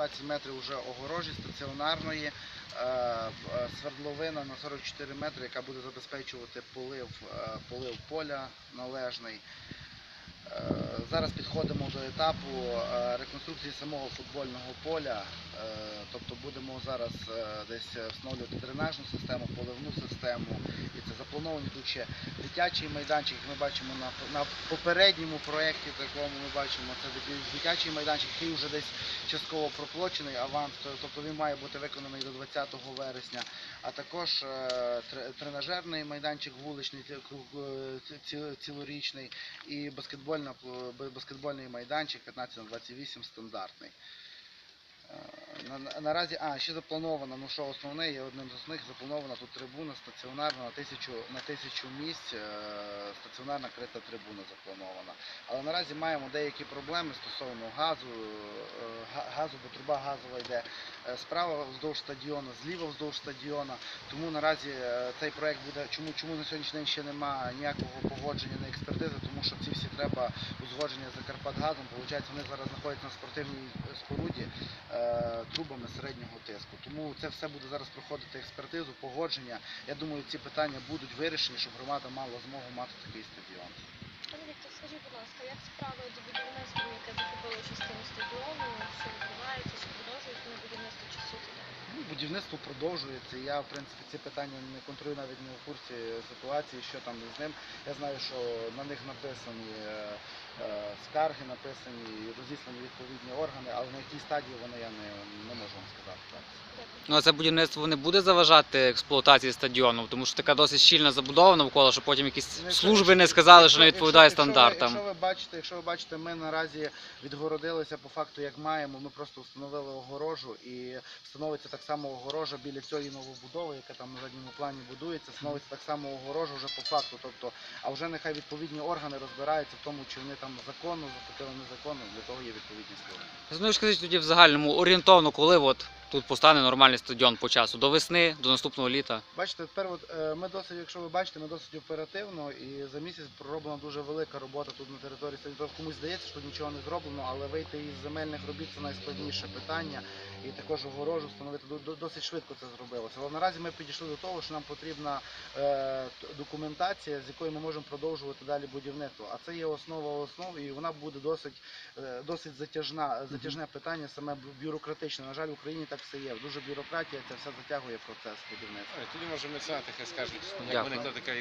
20 метрів вже огорожі стаціонарної, е, е, свердловина на 44 метри, яка буде забезпечувати полив, е, полив поля належний. Зараз підходимо до етапу реконструкції самого футбольного поля. Тобто будемо зараз десь встановлювати дренажну систему, поливну систему. І це ще дитячий майданчик. Ми бачимо на, на попередньому проєкті такому ми бачимо це дитячий майданчик, який вже десь частково проплачений аванс, тобто він має бути виконаний до 20 вересня. А також е, тренажерний майданчик вуличний е, ці- цілорічний і баскетбольний майданчик 15 на 28 стандартний. На, на- наразі, а, ще заплановано, ну що основне, є одним з них запланована тут трибуна стаціонарна на тисячу, на тисячу місць, е, стаціонарна крита трибуна запланована. Але наразі маємо деякі проблеми стосовно газу, е, газу, бо труба газова йде е, справа вздовж стадіону, зліва вздовж стадіона. Тому наразі цей проект буде, чому, чому на сьогоднішній день ще немає ніякого погодження на експертизи, тому що ці всі треба узгодження з Закарпатгазом. Получається, вони зараз знаходяться на спортивній споруді трубами середнього тиску. Тому це все буде зараз проходити експертизу, погодження. Я думаю, ці питання будуть вирішені, щоб громада мала змогу мати такий стадіон. Пане Віктор, скажіть, будь ласка, як справи з будівництвом, яке захопило частину стадіону, що відбувається, чи продовжується на будівництво чи суті? Ну, будівництво продовжується. Я, в принципі, ці питання не контролюю навіть не в курсі ситуації, що там з ним. Я знаю, що на них написані е, скарги, написані і розіслані відповідні органи, але на якій стадії вони я не, не можу вам сказати. Так. Ну а це будівництво не буде заважати експлуатації стадіону, тому що така досить щільна забудова навколо, щоб потім якісь Ну, якщо- служби не якщо- сказали, що не якщо- відповідає якщо ви- стандартам. Якщо ви бачите, якщо ви бачите, ми наразі відгородилися по факту, як маємо. Ми просто встановили огорожу і встановиться так само огорожа біля цієї новобудови, яка там на задньому плані будується. Встановиться так само огорожа вже по факту. Тобто, а вже нехай відповідні органи розбираються в тому, чи вони там законно захопили незаконно. Для того є відповідні служби. Ну скажіть тоді в загальному орієнтовно, коли от тут постане нормальний стадіон по часу? До весни, до наступного літа. Бачите, тепер от, е, ми досить, якщо ви бачите, ми досить оперативно і за місяць пророблена дуже велика робота тут на території стадіону. Комусь здається, що нічого не зроблено, але вийти із земельних робіт це найскладніше питання. І також огорожу встановити До- до- досить швидко це зробилося. Але наразі ми підійшли до того, що нам потрібна е, документація, з якою ми можемо продовжувати далі будівництво. А це є основа основ, і вона буде досить, е, досить затяжна, затяжне питання, саме бюрократичне. На жаль, в Україні так все є. Дуже бюрократія, це все затягує процес будівництва. Тоді може меценати хай скажуть, як Дякую. виникла така ідея.